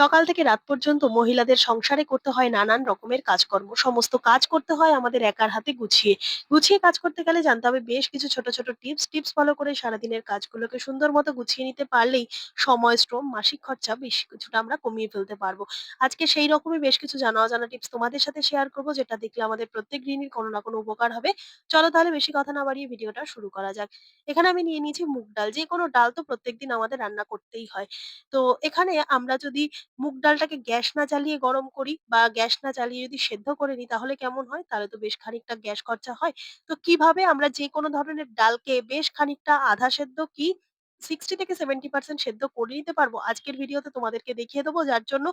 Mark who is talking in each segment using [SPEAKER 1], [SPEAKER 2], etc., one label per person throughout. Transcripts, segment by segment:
[SPEAKER 1] সকাল থেকে রাত পর্যন্ত মহিলাদের সংসারে করতে হয় নানান রকমের কাজকর্ম। সমস্ত কাজ করতে হয় আমাদের একার হাতে গুছিয়ে। গুছিয়ে কাজ করতে গেলে জানতে হবে বেশ কিছু ছোট ছোট টিপস। টিপস ফলো করে সারাদিনের কাজগুলোকে সুন্দর মতো গুছিয়ে নিতে পারলেই সময়, শ্রম, মাসিক খরচা বেশ কিছুটা আমরা কমিয়ে ফেলতে পারব। আজকে সেই রকমই বেশ কিছু জানা অজানা টিপস তোমাদের সাথে শেয়ার করব, যেটা দেখলে আমাদের প্রত্যেক গৃহিণীর কোনো না কোনো উপকার হবে। চলো তাহলে বেশি কথা না বাড়িয়ে ভিডিওটা শুরু করা যাক। এখানে আমি নিয়ে নিয়েছি মুগ ডাল। যে কোনো ডাল তো প্রত্যেকদিন আমাদের রান্না করতেই হয়। তো এখানে আমরা যদি মুগ ডালটাকে গ্যাস না জ্বালিয়ে গরম করি বা গ্যাস না জ্বালিয়ে যদি সেদ্ধ করে নিই তাহলে কেমন হয়? তাহলে তো বেশ খানিকটা গ্যাস খরচা হয়। তো কীভাবে আমরা যেকোনো ধরনের ডালকে বেশ খানিকটা আধা সেদ্ধ কি 60 থেকে 70% সেদ্ধ করে নিতে পারব? আজকের ভিডিওতে তোমাদেরকে দেখিয়ে দেবো। যার জন্য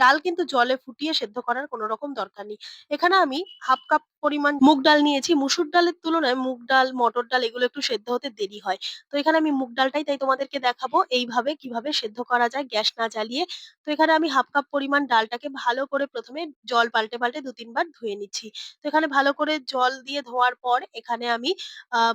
[SPEAKER 1] ডাল কিন্তু জলে ফুটিয়ে সেদ্ধ করার কোনো রকম দরকার নেই। এখানে আমি হাফ কাপ পরিমাণ মুগ ডাল নিয়েছি। মুসুর ডালের তুলনায় মুগ ডাল, মটর ডাল এগুলো একটু সেদ্ধ হতে দেরি হয়। তো এখানে আমি মুগ ডালটাই তাই তোমাদেরকে দেখাবো এইভাবে কীভাবে সেদ্ধ করা যায় গ্যাস না জ্বালিয়ে। তো এখানে আমি হাফ কাপ পরিমাণ ডালটাকে ভালো করে ১ম এ জল পাল্টে, পাল্টে ২-৩ বার ধুয়ে নিচ্ছি। তো এখানে ভালো করে জল দিয়ে ধোয়ার পর এখানে আমি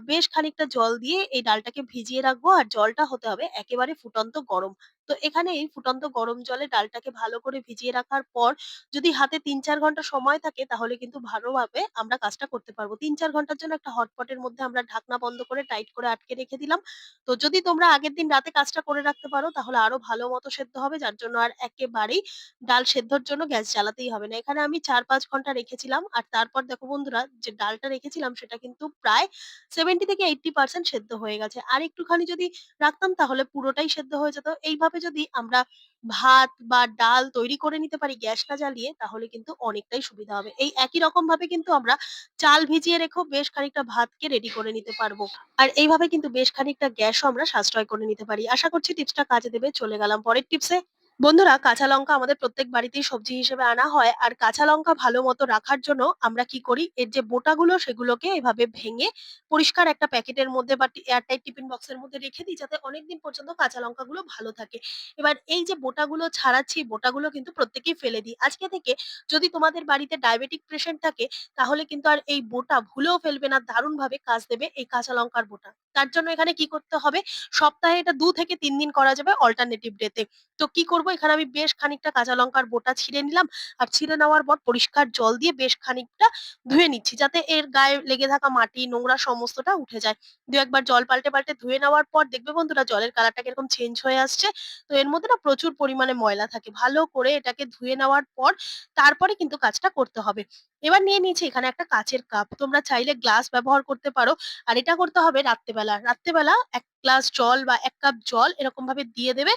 [SPEAKER 1] বেশ খানিকটা জল দিয়ে এই ডালটাকে ভিজিয়ে রাখব। আর জলটা হতে হবে একেবারে ফুটন্ত গরম। তো এখানে এই ফুটন্ত গরম জলে ডালটাকে ভালো করে ভিজিয়ে রাখার পর যদি হাতে ৩-৪ ঘণ্টা সময় থাকে, তাহলে কিন্তু ভালোভাবে আমরা কাজটা করতে পারব। ৩-৪ ঘণ্টার জন্য একটা হটপটের মধ্যে আমরা ঢাকনা বন্ধ করে টাইট করে আটকে রেখে দিলাম। তো যদি তোমরা আগের দিন রাতে কাজটা করে রাখতে পারো, তাহলে আরও ভালো মতো সেদ্ধ হবে। যার জন্য আর একেবারেই ডাল সেদ্ধর জন্য গ্যাস জ্বালাতেই হবে না। এখানে আমি ৪-৫ ঘণ্টা রেখেছিলাম। আর তারপর দেখো বন্ধুরা, যে ডালটা রেখেছিলাম, সেটা কিন্তু প্রায় 70 থেকে 80% সেদ্ধ হয়ে গেছে। আর একটুখানি যদি রাখতাম, তাহলে পুরোটাই সেদ্ধ হয়ে যেত। এইভাবে যদি আমরা ভাত বা ডাল তৈরি করে নিতে পারি গ্যাস না জ্বালিয়ে, তাহলে কিন্তু অনেকটাই সুবিধা হবে। এই একই রকম ভাবে কিন্তু আমরা চাল ভিজিয়ে রেখেও বেশ খানিকটা ভাতকে রেডি করে নিতে পারব। আর এইভাবে কিন্তু বেশ খানিকটা গ্যাসও আমরা সাশ্রয় করে নিতে পারি। আশা করছি টিপসটা কাজে দেবে। চলে গেলাম পরের টিপসে। বন্ধুরা কাঁচা লঙ্কা আমাদের প্রত্যেক বাড়িতেই সবজি হিসেবে আনা হয়। আর কাঁচা লঙ্কা ভালো মতো রাখার জন্য আমরা কি করি এর যে বোটাগুলো সেগুলোকে এভাবে ভেঙে পরিষ্কার একটা প্যাকেটের মধ্যে বা এয়ারটাইট টিফিন বক্সের মধ্যে রেখে দিই যাতে অনেকদিন পর্যন্ত কাঁচা লঙ্কাগুলো ভালো থাকে। এবার এই যে বোটাগুলো ছাড়াচ্ছি, বোটাগুলো কিন্তু প্রত্যেকেই ফেলে দিই। আজকে থেকে যদি তোমাদের বাড়িতে ডায়াবেটিক পেশেন্ট থাকে তাহলে কিন্তু আর এই বোটা ভুলেও ফেলবে না। দারুণভাবে কাজ দেবে এই কাঁচা লঙ্কার বোটা। তার জন্য এখানে কি করতে হবে? সপ্তাহে এটা দু থেকে তিন দিন করা যাবে অল্টারনেটিভ ডে তে। তো কি করব? এখানে আমি বেশ খানিকটা কাঁচা লঙ্কার বোটা ছিঁড়ে নিলাম। আর ছিঁড়ে নেওয়ার পর পরিষ্কার জল দিয়ে বেশ খানিকটা ধুয়ে নিচ্ছি। যাতে এর গায়ে লেগে থাকা মাটি, নোংরা সমস্তটা উঠে যায়। দু একবার জল পাল্টে, পাল্টে ধুয়ে নেওয়ার পর দেখবে বন্ধুরা জলের কালারটা কীরকম চেঞ্জ হয়ে আসছে। তো এর মধ্যে না প্রচুর পরিমাণে ময়লা থাকে। ভালো করে এটাকে ধুয়ে নেওয়ার পর তারপরে কিন্তু কাজটা করতে হবে। এবার নিয়ে নিয়েছি এখানে একটা কাঁচের কাপ। তোমরা চাইলে গ্লাস ব্যবহার করতে পারো। আর এটা করতে হবে রাত্রেবেলা। রাত্রেবেলা এক গ্লাস জল বা এক কাপ জল এরকম ভাবে দিয়ে দেবে।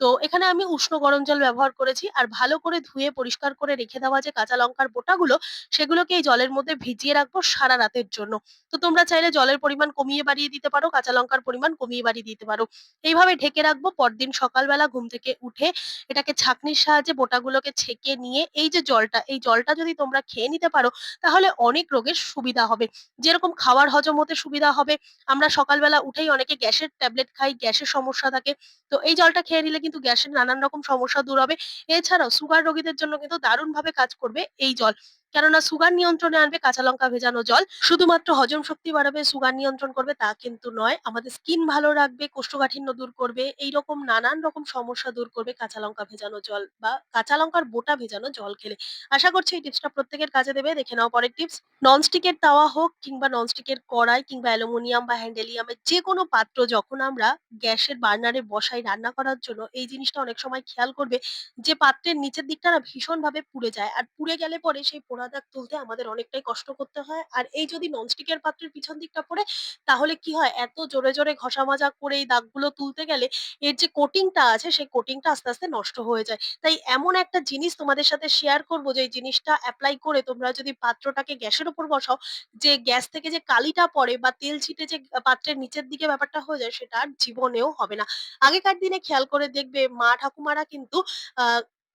[SPEAKER 1] তো এখানে আমি উষ্ণ গরম জল ব্যবহার করেছি। আর ভালো করে ধুয়ে পরিষ্কার করে রেখে দেওয়া যে কাঁচা লঙ্কার বোটাগুলো সেগুলোকে এই জলের মধ্যে ভিজিয়ে রাখব সারা রাতের জন্য। তো তোমরা চাইলে জলের পরিমাণ কমিয়ে বাড়িয়ে দিতে পারো, কাঁচা লঙ্কার পরিমাণ কমিয়ে বাড়িয়ে দিতে পারো। এইভাবে ঢেকে রাখব। পরদিন সকালবেলা ঘুম থেকে উঠে এটাকে ছাঁকনির সাহায্যে বোটাগুলোকে ছেঁকে নিয়ে এই যে জলটা, এই জলটা যদি তোমরা খেয়ে নিতে পারো তাহলে অনেক রোগের সুবিধা হবে। যেরকম খাওয়ার হজম হতে সুবিধা হবে। আমরা সকালবেলা উঠেই অনেকে গ্যাসের ট্যাবলেট খাই, গ্যাসের সমস্যা থাকে। তো এই জলটা খেয়ে নিলে কিন্তু গ্যাসের নানান রকম সমস্যা দূর হবে। এছাড়াও সুগার রোগীদের জন্য কিন্তু দারুণভাবে কাজ করবে এই জল। কেননা সুগার নিয়ন্ত্রণে আনবে কাঁচা লঙ্কা ভেজানো জল। শুধুমাত্র হজম শক্তি বাড়াবে, সুগার নিয়ন্ত্রণ করবে তা কিন্তু নয়। আমাদের স্কিন ভালো রাখবে, কোষ্ঠকাঠিন্য দূর করবে। এইরকম নানান রকম সমস্যা দূর করবে কাঁচা লঙ্কা ভেজানো জল বা কাঁচা লঙ্কার বোটা ভেজানো জল খেলে। আশা করছি এই টিপসটা প্রত্যেকের কাজে দেবে। দেখে নাও পরের টিপস। ননস্টিকের তাওয়া হোক কিংবা ননস্টিকের কড়াই কিংবা অ্যালুমিনিয়াম বা হ্যান্ডেলিয়ামের যেকোনো পাত্র যখন আমরা গ্যাসের বার্নারে বসাই রান্না করার জন্য এই জিনিসটা অনেক সময় খেয়াল করবে যে পাত্রের নিচের দিকটা না ভীষণভাবে পুড়ে যায়। আর পুড়ে গেলে পরে সেই পোড়া দাগ তুলতে আমাদের অনেকটাই কষ্ট করতে হয়। আর এই যদি ননস্টিকের পাত্রের পিছন দিকটা পড়ে তাহলে কি হয় এত জোরে, জোরে ঘষা মাজা করে এই দাগগুলো তুলতে গেলে এর যে কোটিংটা আছে সেই কোটিংটা আস্তে, আস্তে নষ্ট হয়ে যায়। তাই এমন একটা জিনিস তোমাদের সাথে শেয়ার করব যে এই জিনিসটা অ্যাপ্লাই করে তোমরা যদি পাত্রটাকে গ্যাসের উপর বসাও যে গ্যাস থেকে যে কালিটা পড়ে বা তেল ছিটে যে পাত্রের নিচের দিকে ব্যাপারটা হয়ে যায় সেটা আর জীবনেও হবে না। আগেকার দিনে খেয়াল করে দেখবে মা ঠাকুমারা কিন্তু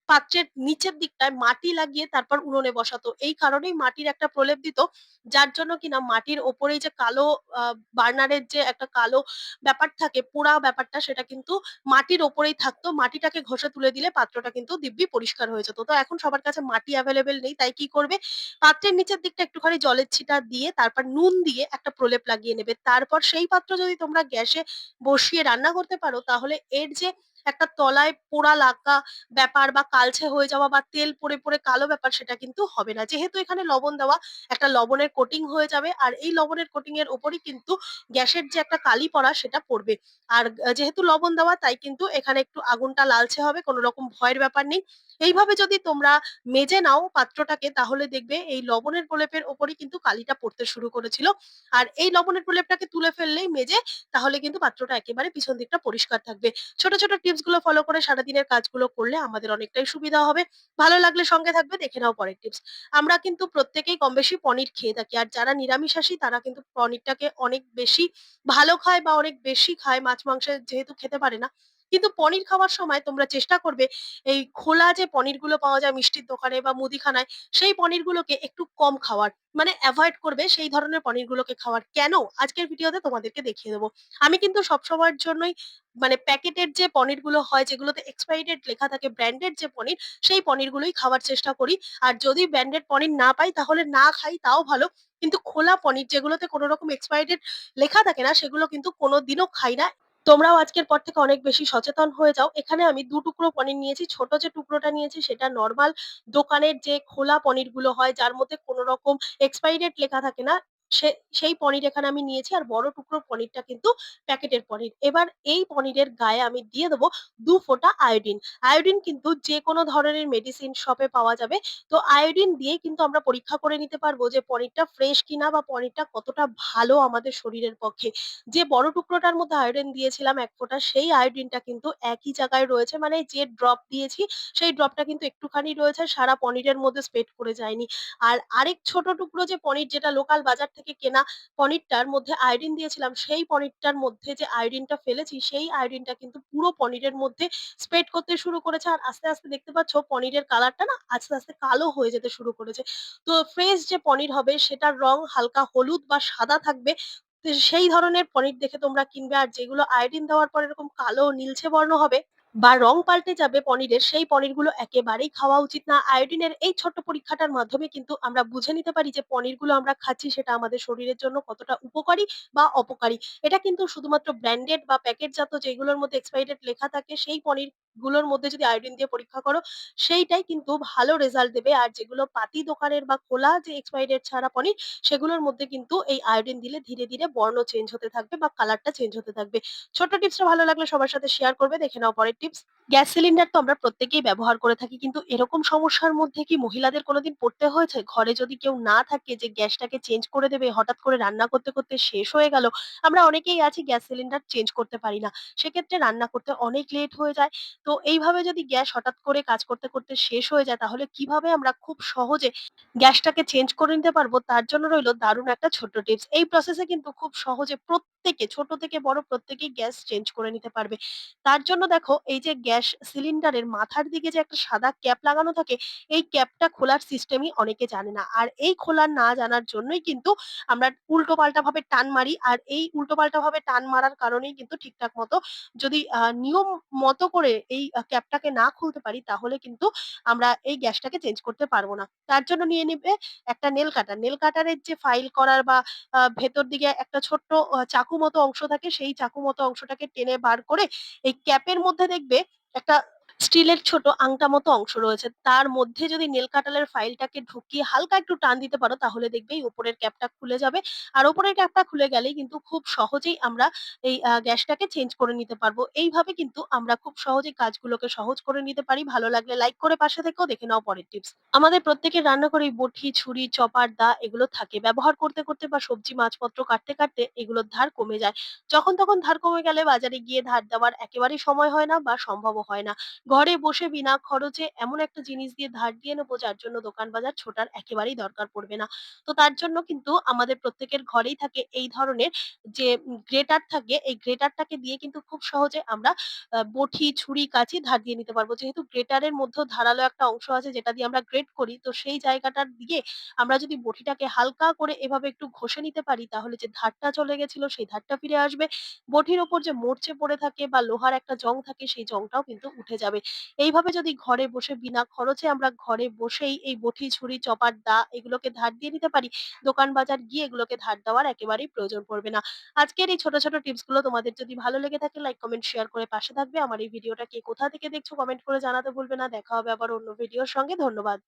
[SPEAKER 1] পাত্রের নিচের দিকটায় মাটি লাগিয়ে তারপর উনুনে বসাতো। এই কারণেই মাটির একটা প্রলেপ দিত। যার জন্য কিনা মাটির ওপরেই যে কালো বার্নারের যে একটা কালো ব্যাপার থাকে, পোড়া ব্যাপারটা সেটা কিন্তু মাটির ওপরেই থাকতো। মাটিটাকে ঘষে তুলে দিলে পাত্রটা কিন্তু দিব্যি পরিষ্কার হয়ে যেত। তো এখন সবার কাছে মাটি অ্যাভেলেবেল নেই। তাই কি করবে? পাত্রের নিচের দিকটা একটুখানি জলের ছিটা দিয়ে তারপর নুন দিয়ে একটা প্রলেপ লাগিয়ে নেবে। তারপর সেই পাত্র যদি তোমরা গ্যাসে বসিয়ে রান্না করতে পারো তাহলে এর যে একটা তলায় পোড়া লাগা ব্যাপার বা কালচে হয়ে যাওয়া বা তেল পড়ে, পড়ে কালো ব্যাপার সেটা কিন্তু হবে না। যেহেতু এখানে লবণ দেওয়া, একটা লবণের কোটিং হয়ে যাবে আর এই লবণের কোটিং এর উপরই কিন্তু গ্যাসের যে একটা কালি পড়া সেটা পড়বে। আর যেহেতু লবণ দেওয়া তাই কিন্তু এখানে একটু আগুনটা লালচে হবে, কোনো রকম ভয়ের ব্যাপার নেই। এইভাবে যদি তোমরা মেজে নাও পাত্রটাকে তাহলে দেখবে এই লবণের প্রলেপের উপরই কিন্তু কালিটা পড়তে শুরু করেছিল। আর এই লবণের প্রলেপটাকে তুলে ফেললেই মেজে তাহলে কিন্তু পাত্রটা একেবারে পিছন দিকটা পরিষ্কার থাকবে। ছোট, ছোট টিপস গুলো ফলো করে সারাদিনের কাজগুলো করলে আমাদের অনেকটাই সুবিধা হবে। ভালো লাগলে সঙ্গে থাকবে, দেখে নাও পরের টিপস। আমরা কিন্তু প্রত্যেকেই কম বেশি পনির খেয়ে থাকি। আর যারা নিরামিষাশী তারা কিন্তু পনিরটাকে অনেক বেশি ভালো খায় বা অনেক বেশি খায়, মাছ মাংস যেহেতু খেতে পারে না। কিন্তু পনির খাওয়ার সময় তোমরা চেষ্টা করবে এই খোলা যে পনিরগুলো পাওয়া যায় মিষ্টির দোকানে বা মুদিখানায় সেই পনিরগুলোকে একটু কম খাওয়ার। মানে অ্যাভয়েড করবে সেই ধরনের পনিরগুলোকে খাওয়ার। কেন? আজকের ভিডিওতে তোমাদেরকে দেখিয়ে দেবো আমি কিন্তু সবসময়ের জন্যই মানে প্যাকেটের যে পনিরগুলো হয় যেগুলোতে এক্সপায়ারি লেখা থাকে ব্র্যান্ডেড যে পনির, সেই পনিরগুলোই খাওয়ার চেষ্টা করি। আর যদি ব্র্যান্ডেড পনির না পাই তাহলে না খাই তাও ভালো। কিন্তু খোলা পনির যেগুলোতে কোনো রকম এক্সপায়ারি লেখা থাকে না সেগুলো কিন্তু কোনোদিনও খাই না। তোমরাও আজকের পর থেকে অনেক বেশি সচেতন হয়ে যাও। এখানে আমি দু টুকরো পনির নিয়েছি। ছোট যে টুকরোটা নিয়েছি, সেটা নর্মাল দোকানের যে খোলা পনিরগুলো হয়, যার মধ্যে কোনো রকম এক্সপাইরি ডেট লেখা থাকে না। সে, সেই পনির এখানে আমি নিয়েছি। আর বড় টুকরো পনিরটা কিন্তু প্যাকেটের পনির। এবার এই পনিরের গায়ে আমি দিয়ে দেবো দু ফোঁটা আয়োডিন। আয়োডিন কিন্তু যেকোনো ধরনের মেডিসিন শপে পাওয়া যাবে। তো আয়োডিন দিয়ে কিন্তু আমরা পরীক্ষা করে নিতে পারব যে পনিরটা ফ্রেশ কিনা বা পনিরটা কতটা ভালো আমাদের শরীরের পক্ষে। যে বড় টুকরোটার মধ্যে আয়োডিন দিয়েছিলাম এক ফোঁটা, সেই আয়োডিনটা কিন্তু একই জায়গায় রয়েছে। মানে যে ড্রপ দিয়েছি, সেই ড্রপটা কিন্তু একটুখানি রয়েছে, সারা পনিরের মধ্যে স্প্রেড করে যায়নি। আর আরেক ছোট টুকরো যে পনির যেটা লোকাল বাজার থেকে কেনা পনিরটার মধ্যে আয়োডিন দিয়েছিলাম সেই পনিরটার মধ্যে যে আয়োডিনটা ফেলেছি সেই আয়োডিনটা কিন্তু পুরো পনিরের মধ্যে স্প্রেড করতে শুরু করেছে। আর আস্তে, আস্তে দেখতে পাচ্ছ পনিরের কালারটা না আস্তে, আস্তে কালো হয়ে যেতে শুরু করেছে। তো ফ্রেশ যে পনির হবে সেটার রং হালকা হলুদ বা সাদা থাকবে। সেই ধরনের পনির দেখে তোমরা কিনবে। আর যেগুলো আয়োডিন দেওয়ার পর এরকম কালো নীলচে বর্ণ হবে বা রং পাল্টে যাবে পনিরের, সেই পনিরগুলো একেবারেই খাওয়া উচিত না। আয়োডিনের এই ছোট্ট পরীক্ষাটার মাধ্যমে কিন্তু আমরা বুঝে নিতে পারি যে পনিরগুলো আমরা খাচ্ছি সেটা আমাদের শরীরের জন্য কতটা উপকারী বা অপকারী। এটা কিন্তু শুধুমাত্র ব্র্যান্ডেড বা প্যাকেটজাত যেগুলোর মধ্যে এক্সপায়ারি ডেট লেখা থাকে সেই পনিরগুলোর মধ্যে যদি আয়োডিন দিয়ে পরীক্ষা করো সেইটাই কিন্তু ভালো রেজাল্ট দেবে। আর যেগুলো পাতি দোকানের বা খোলা যে এক্সপায়ারি ডেট ছাড়া পনির সেগুলোর মধ্যে কিন্তু এই আয়োডিন দিলে ধীরে, ধীরে বর্ণ চেঞ্জ হতে থাকবে বা কালারটা চেঞ্জ হতে থাকবে। ছোট্ট টিপসটা ভালো লাগলে সবার সাথে শেয়ার করবে। দেখে নাও পরের টিপস। গ্যাস সিলিন্ডার তো আমরা প্রত্যেকেই ব্যবহার করে থাকি। কিন্তু এরকম সমস্যার মধ্যে কি মহিলাদের কোনোদিন পড়তে হয়েছে? ঘরে যদি কেউ না থাকে যে গ্যাসটাকে চেঞ্জ করে দেবে, হঠাৎ করে রান্না করতে, করতে শেষ হয়ে গেল। আমরা অনেকেই আছি গ্যাস সিলিন্ডার চেঞ্জ করতে পারি না। সেক্ষেত্রে রান্না করতে অনেক লেট হয়ে যায়। তো এইভাবে যদি গ্যাস হঠাৎ করে কাজ করতে, করতে শেষ হয়ে যায় তাহলে কীভাবে আমরা খুব সহজে গ্যাসটাকে চেঞ্জ করে নিতে পারব তার জন্য রইল দারুণ একটা ছোট্ট টিপস। এই প্রসেসে কিন্তু খুব সহজে প্রত্যেকে ছোট থেকে বড় প্রত্যেকেই গ্যাস চেঞ্জ করে নিতে পারবে। তার জন্য দেখো এই যে গ্যাস সিলিন্ডারের মাথার দিকে যে একটা সাদা ক্যাপ লাগানো থাকে, এই ক্যাপটা খোলার সিস্টেমই অনেকে জানে না। আর এই খোলা না জানার জন্যই কিন্তু আমরা উল্টোপাল্টা ভাবে টান মারি। আর এই উল্টোপাল্টা ভাবে টান মারার কারণেই কিন্তু ঠিকঠাক মতো যদি নিয়ম মতো করে এই ক্যাপটাকে না খুলতে পারি তাহলে কিন্তু আমরা এই গ্যাসটাকে চেঞ্জ করতে পারব না। তার জন্য নিয়ে নিবে একটা নেল কাটার। নেল কাটারের যে ফাইল করার বা ভেতর দিকে একটা ছোট্ট চাকু মতো অংশ থাকে, সেই চাকু মতো অংশটাকে টেনে বার করে এই ক্যাপের মধ্যে দেখবে একটা স্টিলের ছোট আংটা মতো অংশ রয়েছে। তার মধ্যে যদি নেল কাটারের ফাইলটাকে ঢুকিয়ে হালকা একটু টান দিতে পারো তাহলে দেখবে এই উপরের ক্যাপটা খুলে যাবে। আর উপরের ক্যাপটা খুলে গেলেই কিন্তু খুব সহজেই আমরা এই গ্যাসটাকে চেঞ্জ করে নিতে পারব। এইভাবে কিন্তু আমরা খুব সহজেই কাজগুলোকে সহজ করে নিতে পারি। ভালো লাগলে লাইক করে পাশে থেকেও দেখে নাও পরের টিপস। আমাদের প্রত্যেকের রান্নাঘরেই বঁটি, ছুরি, চপার, দা এগুলো থাকে। ব্যবহার করতে, করতে বা সবজি মাছপত্র কাটতে, কাটতে এগুলোর ধার কমে যায়। যখন তখন ধার কমে গেলে বাজারে গিয়ে ধার দেওয়ার একেবারেই সময় হয় না বা সম্ভবও হয় না। ঘরে বসে বিনা খরচে এমন একটা জিনিস দিয়ে ধার দিয়ে নেব যার জন্য দোকান বাজার ছোটার একেবারেই দরকার পড়বে না। তো তার জন্য কিন্তু আমাদের প্রত্যেকের ঘরেই থাকে এই ধরনের যে গ্রেটার থাকে, এই গ্রেটারটাকে দিয়ে কিন্তু খুব সহজে আমরা বঁটি, ছুরি, কাঁচি ধার দিয়ে নিতে পারব। যেহেতু গ্রেটারের মধ্যেও ধারালো একটা অংশ আছে যেটা দিয়ে আমরা গ্রেট করি, তো সেই জায়গাটার দিয়ে আমরা যদি বঁটিটাকে হালকা করে এভাবে একটু ঘষে নিতে পারি তাহলে যে ধারটা চলে গেছিল সেই ধারটা ফিরে আসবে। বঁটির ওপর যে মরচে পড়ে থাকে বা লোহার একটা জং থাকে সেই জংটাও কিন্তু উঠে যাবে। হবে। এইভাবে যদি ঘরে বসে বিনা খরচে আমরা ঘরে বসেই এই বটি, ছুরি, চপার, দা এগুলোকে ধার দিয়ে নিতে পারি, দোকান বাজার গিয়ে এগুলোকে ধার দেওয়ার একেবারেই প্রয়োজন পড়বে না। আজকের এই ছোট, ছোট টিপসগুলো তোমাদের যদি ভালো লেগে থাকে লাইক, কমেন্ট, শেয়ার করে পাশে থাকবে। আমার এই ভিডিওটা কে কোথা থেকে দেখছ কমেন্ট করে জানাতে ভুলবে না। দেখা হবে আবার অন্য ভিডিওর সঙ্গে। ধন্যবাদ।